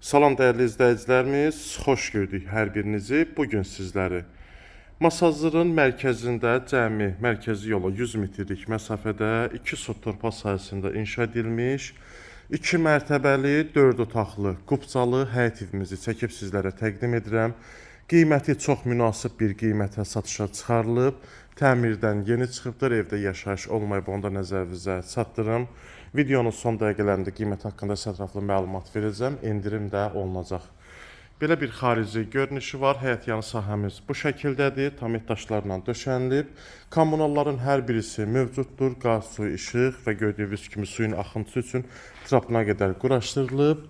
Salam dəyərli izləyicilərimiz, xoş gördük hər birinizi. Bu gün sizləri Masazırın mərkəzində cəmi mərkəzi yola 100 metrlik məsafədə 2 sot torpaq sahəsində inşa edilmiş 2 mərtəbəli, 4 otaqlı, qubcalı həyət evimizi çəkib sizlərə təqdim edirəm. Qiyməti çox münasib bir qiymətə satışa çıxarılıb. Təmirdən yeni çıxıbdır, evdə yaşayış olmayıb, onu da nəzərinizə çatdırım. Videonun son dəqiqələrində qiymət haqqında ətraflı məlumat verəcəm. Endirim də olunacaq. Belə bir xarici görünüşü var. Həyət yanı sahəmiz bu şəkildədir. Tamit daşlarla döşənilib. Kommunalların hər birisi mövcuddur. Qaz, su, işıq və gördüyünüz kimi suyun axıntısı üçün trapına qədər quraşdırılıb.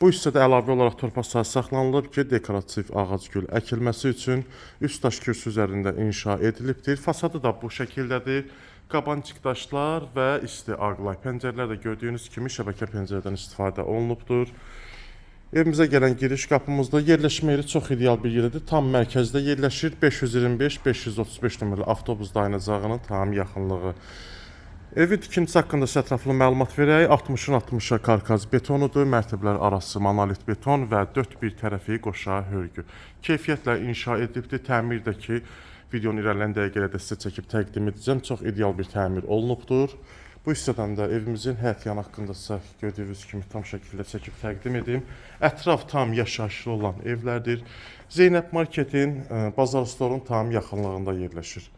Bu hissədə əlavə olaraq torpaq sahəsi saxlanılıb ki, dekorativ ağac gül əkilməsi üçün üst daş kürsü üzərində inşa edilibdir. Fasadı da bu şəkildədir. Qabancıq daşlar və isti ağlay pəncərələr də gördüyünüz kimi şəbəkə pəncərədən istifadə olunubdur. Evimizə gələn giriş qapımızda yerləşmə yeri çox ideal bir yerdir. Tam mərkəzdə yerləşir. 525-535 nömrəli avtobus dayanacağının tam yaxınlığı. Evi tikintisi haqqında sizə ətraflı məlumat verək. 60-ın 60-a karkaz betonudur, mərtəbələr arası monolit beton və dörd bir tərəfi qoşa hörgü. Keyfiyyətlə inşa edilibdir. Təmirdəki videonun irəliləyən dəqiqələrdə sizə çəkib təqdim edəcəm. Çox ideal bir təmir olunubdur. Bu hissədən də evimizin həyət yanı haqqında sizə gördüyünüz kimi tam şəkildə çəkib təqdim edim. Ətraf tam yaşayışlı olan evlərdir. Zeynəb marketin, e, bazar storun tam yaxınlığında yerləşir.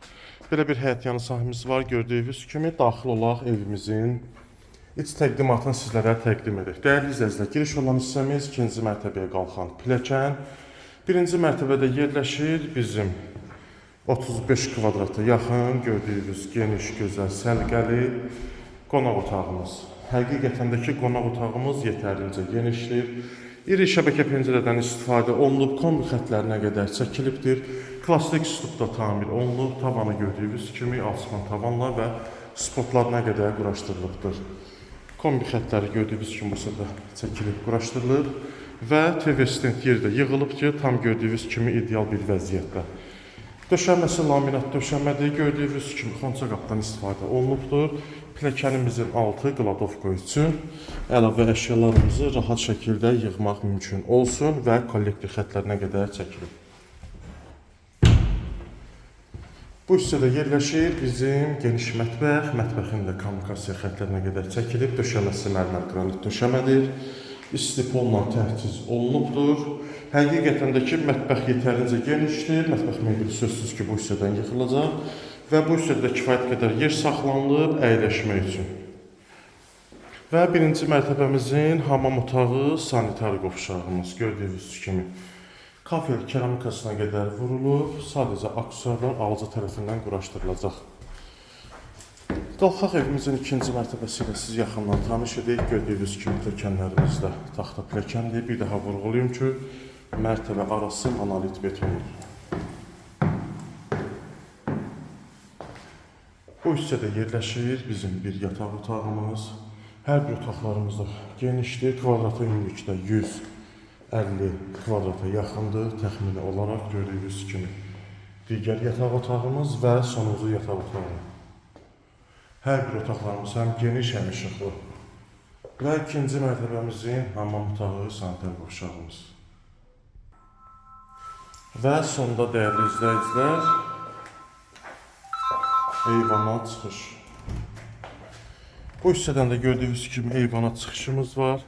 Belə bir həyət yanı sahəmiz var. Gördüyünüz kimi daxil olaq evimizin iç təqdimatını sizlərə təqdim edirik. Dəyərli izləyicilər, giriş olan hissəmiz ikinci mərtəbəyə qalxan pilləkən. Birinci mərtəbədə yerləşir bizim 35 kvadrata yaxın gördüyünüz geniş, gözəl, səliqəli qonaq otağımız. Həqiqətən də ki, qonaq otağımız yetərincə genişdir. İri şəbəkə pəncərədən istifadə olunub, kombi xətlərinə qədər çəkilibdir. Klassik üslubda tamir olunub, tavanı gördüyünüz kimi alçman tavanla və spotlarına qədər quraşdırılıbdır. Kombi xətləri gördüyünüz kimi bu sırada çəkilib, quraşdırılıb və TV stent yeri də yığılıb ki, tam gördüyünüz kimi ideal bir vəziyyətdə. Döşəməsi laminat döşəmədir. Gördüyünüz kimi xonça qapıdan istifadə olunubdur. Pilləkənimizin altı qladovka üçün əlavə əşyalarımızı rahat şəkildə yığmaq mümkün olsun və kollektor xətlərinə qədər çəkilib. Bu hissədə yerləşir bizim geniş mətbəx. Mətbəxin də kommunikasiya xətlərinə qədər çəkilib. Döşəməsi mərmər qranit döşəmədir. İstipolla təhciz olunubdur. Həqiqətən də ki, mətbəx yetərincə genişdir. Mətbəx mebeli sözsüz ki, bu hissədən yıxılacaq və bu hissədə kifayət qədər yer saxlanılıb əyləşmək üçün. Və birinci mərtəbəmizin hamam otağı, sanitar qovşağımız gördüyünüz kimi kafel keramikasına qədər vurulub, sadəcə aksesuarlar alıcı tərəfindən quraşdırılacaq. Qalxaq evimizin ikinci mərtəbəsi ilə siz yaxından tanış edək. Gördüyünüz kimi pilləkənlərimizdə taxta pilləkəndir. Bir daha vurğulayım ki, mərtəbə arası monolit betondur. Bu hissədə yerləşir bizim bir yataq otağımız. Hər bir otaqlarımız da genişdir. Kvadrata ümumilikdə 150 kvadrata yaxındır təxmini olaraq gördüyünüz kimi. Digər yataq otağımız və sonuncu yataq otağı. Hər bir otaqlarımız həm geniş, həm işıqlı. Və ikinci mərtəbəmizin hamam otağı, sanitar qovşağımız. Və sonda dəyərli izləyicilər, eyvana çıxış. Bu hissədən də gördüyünüz kimi eyvana çıxışımız var.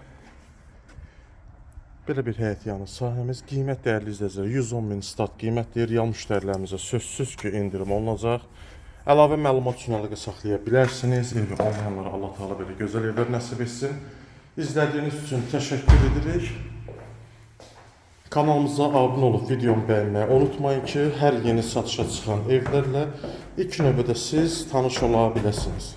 Belə bir həyət yanı sahəmiz. Qiymət dəyərli izləyicilər 110 min start qiymətdir. Real müştərilərimizə sözsüz ki, endirim olunacaq. Əlavə məlumat üçün əlaqə saxlaya bilərsiniz. Evi olmayanlara Allah Taala belə gözəl evlər nəsib etsin. İzlədiyiniz üçün təşəkkür edirik. Kanalımıza abunə olub videomu bəyənməyi unutmayın ki, hər yeni satışa çıxan evlərlə ilk növbədə siz tanış ola biləsiniz.